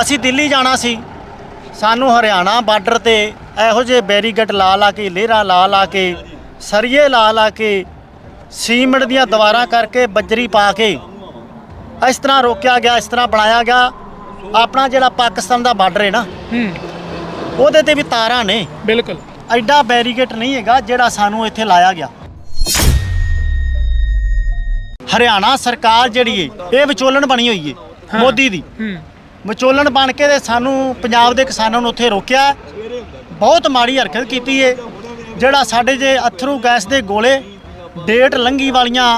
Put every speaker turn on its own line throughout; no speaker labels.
ਅਸੀਂ ਦਿੱਲੀ ਜਾਣਾ ਸੀ। ਸਾਨੂੰ ਹਰਿਆਣਾ ਬਾਰਡਰ ਤੇ ਇਹੋ ਜਿਹੇ ਬੈਰੀਗੇਟ ਲਾ ਲਾ ਕੇ ਲੇਰਾ ਲਾ ਲਾ ਕੇ ਸਰੀਏ ਲਾ ਲਾ ਕੇ ਸੀਮਿੰਟ ਦੀਆਂ ਦੀਵਾਰਾਂ ਕਰਕੇ ਬੱਜਰੀ ਪਾ ਕੇ ਇਸ ਤਰ੍ਹਾਂ ਰੋਕਿਆ ਗਿਆ ਇਸ ਤਰ੍ਹਾਂ ਬਣਾਇਆ ਗਿਆ। ਆਪਣਾ ਜਿਹੜਾ ਪਾਕਿਸਤਾਨ ਦਾ ਬਾਰਡਰ ਹੈ ਨਾ ਉਹਦੇ ਤੇ ਵੀ ਤਾਰਾਂ ਨੇ।
ਬਿਲਕੁਲ।
ਐਡਾ ਬੈਰੀਗੇਟ ਨਹੀਂ ਹੈਗਾ ਜਿਹੜਾ ਸਾਨੂੰ ਇੱਥੇ ਲਾਇਆ ਗਿਆ। ਹਰਿਆਣਾ ਸਰਕਾਰ ਜਿਹੜੀ ਏ ਇਹ ਵਿਚੋਲਣ ਬਣੀ ਹੋਈ ਏ
ਹਾਂ।
ਮੋਦੀ ਦੀ। ਵਿਚੋਲਣ ਬਣ ਕੇ ਤੇ ਸਾਨੂੰ ਪੰਜਾਬ ਦੇ ਕਿਸਾਨਾਂ ਨੂੰ ਉੱਥੇ ਰੋਕਿਆ। ਬਹੁਤ ਮਾੜੀ ਹਰਕਤ ਕੀਤੀ ਏ ਜਿਹੜਾ ਸਾਡੇ ਜੇ ਅਥਰੂ ਗੈਸ ਦੇ ਗੋਲੇ ਡੇਟ ਲੰਗੀ ਵਾਲੀਆਂ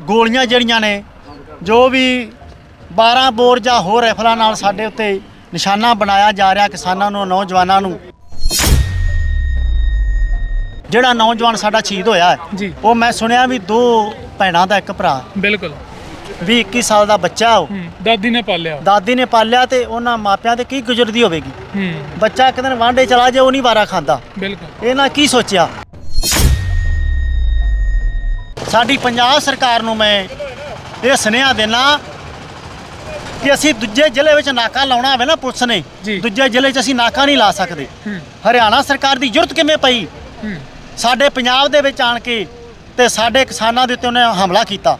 ਗੋਲੀਆਂ ਜਿਹੜੀਆਂ ਨੇ ਜੋ ਵੀ 12 ਬੋਰ ਜਾਂ ਹੋਰ ਰਾਈਫਲਾਂ ਨਾਲ ਸਾਡੇ ਉੱਤੇ ਨਿਸ਼ਾਨਾ ਬਣਾਇਆ ਜਾ ਰਿਹਾ ਕਿਸਾਨਾਂ ਨੂੰ ਨੌਜਵਾਨਾਂ ਨੂੰ। ਜਿਹੜਾ ਨੌਜਵਾਨ ਸਾਡਾ ਸ਼ਹੀਦ ਹੋਇਆ। ਉਹ ਮੈਂ ਸੁਣਿਆ ਵੀ ਦੋ ਭੈਣਾਂ ਦਾ ਇੱਕ ਭਰਾ।
ਬਿਲਕੁਲ।
ਵੀ 21 ਸਾਲ ਦਾ ਬੱਚਾ ਉਹ।
ਹੂੰ ਦਾਦੀ ਨੇ ਪਾਲਿਆ।
ਦਾਦੀ ਨੇ ਪਾਲਿਆ ਤੇ ਉਹਨਾਂ ਮਾਪਿਆਂ ਤੇ ਕੀ ਗੁਜ਼ਰਦੀ ਹੋਵੇਗੀ?
ਹੂੰ।
ਬੱਚਾ ਇੱਕ ਦਿਨ ਵਾਂਡੇ ਚਲਾ ਜੇ ਉਹ ਨਹੀਂ ਵਾਰਾ ਖਾਂਦਾ।
ਬਿਲਕੁਲ।
ਇਹਨਾਂ ਕੀ ਸੋਚਿਆ? ਸਾਡੀ ਪੰਜਾਬ ਸਰਕਾਰ ਨੂੰ ਮੈਂ ਇਹ ਸੁਨੇਹਾ ਦੇਣਾ ਕਿ ਅਸੀਂ ਦੂਜੇ ਜ਼ਿਲ੍ਹੇ ਵਿੱਚ ਨਾਕਾ ਲਾਉਣਾ ਹੋਵੇ ਨਾ ਪੁਲਿਸ ਨੇ
ਜੀ।
ਦੂਜੇ ਜ਼ਿਲ੍ਹੇ 'ਚ ਅਸੀਂ ਨਾਕਾ ਨਹੀਂ ਲਾ ਸਕਦੇ।
ਹੂੰ।
ਹਰਿਆਣਾ ਸਰਕਾਰ ਦੀ ਜ਼ਰੂਰਤ ਕਿਵੇਂ ਪਈ?
ਹੂੰ।
ਸਾਡੇ ਪੰਜਾਬ ਦੇ ਵਿੱਚ ਆਣ ਕੇ ਤੇ ਸਾਡੇ ਕਿਸਾਨਾਂ ਦੇ ਉੱਤੇ ਉਹਨੇ ਹਮਲਾ ਕੀਤਾ।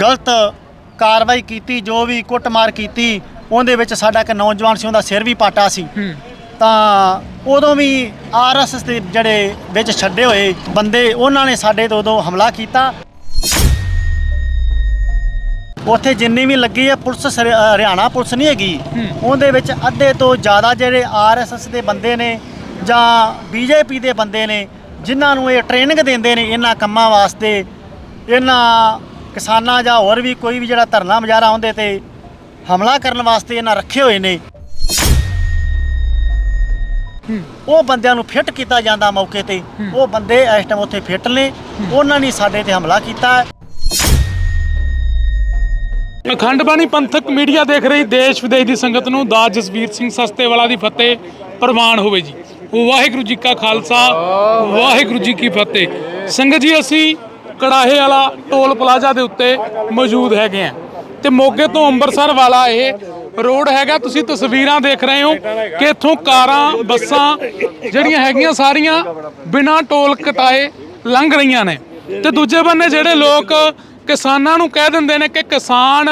ਗਲਤ ਕਾਰਵਾਈ ਕੀਤੀ ਜੋ ਵੀ ਕੁੱਟਮਾਰ ਕੀਤੀ ਉਹਦੇ ਵਿੱਚ ਸਾਡਾ ਇੱਕ ਨੌਜਵਾਨ ਸੀ ਉਹਦਾ ਸਿਰ ਵੀ ਪਾਟਾ ਸੀ। ਤਾਂ ਉਦੋਂ ਵੀ ਆਰਐਸਐਸ ਦੇ ਜਿਹੜੇ ਵਿੱਚ ਛੱਡੇ ਹੋਏ ਬੰਦੇ ਉਹਨਾਂ ਨੇ ਸਾਡੇ ਤੇ ਉਦੋਂ ਹਮਲਾ ਕੀਤਾ। ਉੱਥੇ ਜਿੰਨੀ ਵੀ ਲੱਗੀ ਹੈ ਪੁਲਿਸ ਸਰ- ਅ, ਹਰਿਆਣਾ ਪੁਲਿਸ ਨਹੀਂ ਹੈਗੀ। ਉਹਦੇ ਵਿੱਚ ਅੱਧੇ ਤੋਂ ਜ਼ਿਆਦਾ ਜਿਹੜੇ ਆਰਐਸਐਸ ਦੇ ਬੰਦੇ ਨੇ ਜਾਂ ਬੀਜੇਪੀ ਦੇ ਬੰਦੇ ਨੇ ਜਿਨ੍ਹਾਂ ਨੂੰ ਇਹ ਟ੍ਰੇਨਿੰਗ ਦਿੰਦੇ ਨੇ ਇਹਨਾਂ ਕੰਮਾਂ ਵਾਸਤੇ ਇਹਨਾਂ ਕਿਸਾਨਾਂ ਜਾਂ ਹੋਰ ਵੀ ਕੋਈ ਵੀ ਜਿਹੜਾ ਧਰਨਾ ਮੁਜ਼ਾਹਰਾ ਆਉਂਦੇ ਤੇ ਹਮਲਾ ਕਰਨ ਵਾਸਤੇ ਇਹਨਾਂ ਰੱਖੇ ਹੋਏ ਨੇ। ਉਹ ਬੰਦਿਆਂ ਨੂੰ ਫਿੱਟ ਕੀਤਾ ਜਾਂਦਾ ਮੌਕੇ ਤੇ। ਉਹ ਬੰਦੇ ਇਸ ਟਾਈਮ ਉੱਥੇ ਫਿੱਟ ਨੇ। ਉਹਨਾਂ ਨੇ ਸਾਡੇ ਤੇ ਹਮਲਾ ਕੀਤਾ ਹੈ।
ਅਖੰਡ ਬਾਣੀ ਪੰਥਕ ਮੀਡੀਆ ਦੇਖ ਰਹੀ ਦੇਸ਼ ਵਿਦੇਸ਼ ਦੀ ਸੰਗਤ ਨੂੰ ਦਾਸ ਜਸਵੀਰ ਸਿੰਘ ਸਸਤੇਵਾਲਾ ਦੀ ਫਤਿਹ ਪ੍ਰਵਾਨ ਹੋਵੇ ਜੀ। ਵਾਹਿਗੁਰੂ ਜੀ ਕਾ ਖਾਲਸਾ ਵਾਹਿਗੁਰੂ ਜੀ ਕੀ ਫਤਿਹ। ਸੰਗਤ ਜੀ ਅਸੀਂ ਕੜਾਹੇ ਵਾਲਾ ਟੋਲ ਪਲਾਜ਼ਾ ਦੇ ਉੱਤੇ ਮੌਜੂਦ ਹੈਗੇ ਆ। ਤੇ ਮੋਗੇ ਤੋਂ ਅੰਮ੍ਰਿਤਸਰ ਵਾਲਾ ਇਹ ਰੋਡ ਹੈਗਾ। ਤੁਸੀਂ ਤਸਵੀਰਾਂ ਦੇਖ ਰਹੇ ਹੋ ਕਿ ਇੱਥੋਂ ਕਾਰਾਂ, ਬੱਸਾਂ ਜਿਹੜੀਆਂ ਹੈਗੀਆਂ ਸਾਰੀਆਂ ਬਿਨਾਂ ਟੋਲ ਕਟਾਏ ਲੰਘ ਰਹੀਆਂ ਨੇ। ਤੇ ਦੂਜੇ ਬੰਨੇ ਜਿਹੜੇ ਲੋਕ ਕਿਸਾਨਾਂ ਨੂੰ ਕਹਿ ਦਿੰਦੇ ਨੇ ਕਿ ਕਿਸਾਨ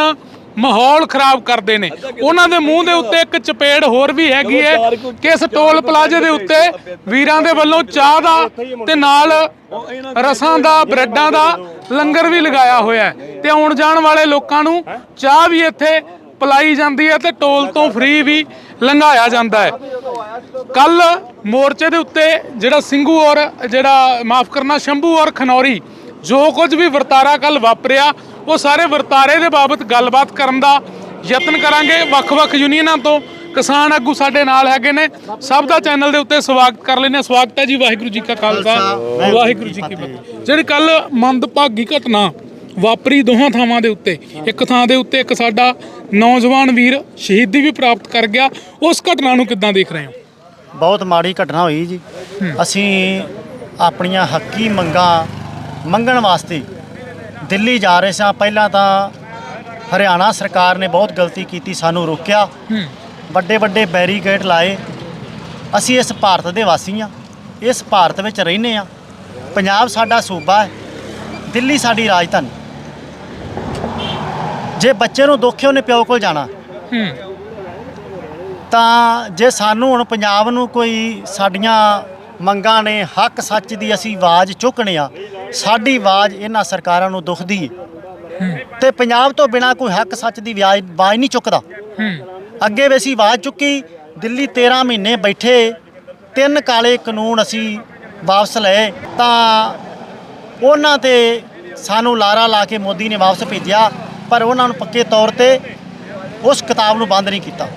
ਮਾਹੌਲ ਖਰਾਬ ਕਰਦੇ ਨੇ। ਉਹਨਾਂ ਦੇ ਮੂੰਹ ਦੇ ਉੱਤੇ ਇੱਕ ਚਪੇੜ ਹੋਰ ਵੀ ਹੈਗੀ ਹੈ ਕਿ ਇਸ ਟੋਲ ਪਲਾਜ਼ੇ ਦੇ ਉੱਤੇ ਵੀਰਾਂ ਦੇ ਵੱਲੋਂ ਚਾਹ ਦਾ ਤੇ ਨਾਲ ਰਸਾਂ ਦਾ ਬ੍ਰੈਡਾਂ ਦਾ ਲੰਗਰ ਵੀ ਲਗਾਇਆ ਹੋਇਆ ਤੇ ਆਉਣ ਜਾਣ ਵਾਲੇ ਲੋਕਾਂ ਨੂੰ ਚਾਹ ਵੀ ਇੱਥੇ ਪਲਾਈ ਜਾਂਦੀ ਹੈ ਤੇ ਟੋਲ ਤੋਂ ਫ੍ਰੀ ਵੀ ਲੰਘਾਇਆ ਜਾਂਦਾ ਹੈ ਕੱਲ ਮੋਰਚੇ ਦੇ ਉੱਤੇ ਜਿਹੜਾ ਸਿੰਘੂ ਔਰ ਜਿਹੜਾ ਮਾਫ ਕਰਨਾ ਸ਼ੰਭੂ ਔਰ ਖਨੌਰੀ ਜੋ ਕੁਝ ਵੀ ਵਰਤਾਰਾ ਕੱਲ ਵਾਪਰਿਆ ਉਹ ਸਾਰੇ ਵਰਤਾਰੇ ਦੇ ਬਾਬਤ ਗੱਲਬਾਤ ਕਰਨ ਦਾ ਯਤਨ ਕਰਾਂਗੇ ਵੱਖ-ਵੱਖ ਯੂਨੀਅਨਾਂ ਤੋਂ। ਕਿਸਾਨ ਆਗੂ ਸਾਡੇ ਨਾਲ ਹੈਗੇ ਨੇ। ਸਭ ਦਾ ਚੈਨਲ ਦੇ ਉੱਤੇ ਸਵਾਗਤ ਕਰ ਲੈਨੇ ਸਵਾਗਤ ਹੈ ਜੀ ਵਾਹਿਗੁਰੂ ਜੀ ਕਾ ਖਾਲਸਾ। ਵਾਹਿਗੁਰੂ ਜੀ ਕੀ ਫਤਿਹ। ਜਿਹੜੀ ਕੱਲ ਮੰਦਭਾਗੀ ਘਟਨਾ ਵਾਪਰੀ ਦੋਹਾਂ ਥਾਵਾਂ ਦੇ ਉੱਤੇ ਇੱਕ ਥਾਂ ਦੇ ਉੱਤੇ ਇੱਕ ਸਾਡਾ ਨੌਜਵਾਨ ਵੀਰ ਸ਼ਹੀਦੀ ਵੀ ਪ੍ਰਾਪਤ ਕਰ ਗਿਆ। ਉਸ ਘਟਨਾ ਨੂੰ ਕਿੱਦਾਂ ਦੇਖ ਰਹੇ ਹੋ?
ਬਹੁਤ ਮਾੜੀ ਘਟਨਾ ਹੋਈ ਜੀ। ਅਸੀਂ ਆਪਣੀਆਂ ਹੱਕੀ ਮੰਗਾਂ ਮੰਗਣ ਵਾਸਤੇ ਦਿੱਲੀ ਜਾ ਰਹੇ ਸਾਂ। ਪਹਿਲਾਂ ਤਾਂ ਹਰਿਆਣਾ ਸਰਕਾਰ ਨੇ ਬਹੁਤ ਗਲਤੀ ਕੀਤੀ ਸਾਨੂੰ ਰੋਕਿਆ। ਵੱਡੇ ਵੱਡੇ ਬੈਰੀਕੇਡ ਲਾਏ। ਅਸੀਂ ਇਸ ਭਾਰਤ ਦੇ ਵਾਸੀ ਹਾਂ। ਇਸ ਭਾਰਤ ਵਿੱਚ ਰਹਿੰਦੇ ਹਾਂ। ਪੰਜਾਬ ਸਾਡਾ ਸੂਬਾ ਹੈ। ਦਿੱਲੀ ਸਾਡੀ ਰਾਜਧਾਨੀ। ਜੇ ਬੱਚੇ ਨੂੰ ਦੁੱਖ ਹੈ ਉਹਨੇ ਪਿਓ ਕੋਲ ਜਾਣਾ। ਤਾਂ ਜੇ ਸਾਨੂੰ ਹੁਣ ਪੰਜਾਬ ਨੂੰ ਕੋਈ ਸਾਡੀਆਂ ਮੰਗਾਂ ਨੇ ਹੱਕ ਸੱਚ ਦੀ ਅਸੀਂ ਆਵਾਜ਼ ਚੁੱਕਣੇ ਆ ਸਾਡੀ ਆਵਾਜ਼ ਇਹਨਾਂ ਸਰਕਾਰਾਂ ਨੂੰ ਦੁਖਦੀ ਏ। ਤੇ ਪੰਜਾਬ ਤੋਂ ਬਿਨਾ ਕੋਈ ਹੱਕ ਸੱਚ ਦੀ ਆਵਾਜ਼ ਨਹੀਂ ਚੁੱਕਦਾ।
ਹੂੰ
ਅੱਗੇ ਵੀ ਅਸੀਂ ਆਵਾਜ਼ ਚੁੱਕੀ ਦਿੱਲੀ 13 ਮਹੀਨੇ ਬੈਠੇ ਤਿੰਨ ਕਾਲੇ ਕਾਨੂੰਨ ਅਸੀਂ ਵਾਪਸ ਲਏ ਤਾਂ ਉਹਨਾਂ ਤੇ ਸਾਨੂੰ ਲਾਰਾ ਲਾ ਕੇ ਮੋਦੀ ਨੇ ਵਾਪਸ ਭੇਜਿਆ ਪਰ ਉਹਨਾਂ ਨੂੰ ਪੱਕੇ ਤੌਰ ਤੇ ਉਸ ਕਿਤਾਬ ਨੂੰ ਬੰਦ ਨਹੀਂ ਕੀਤਾ।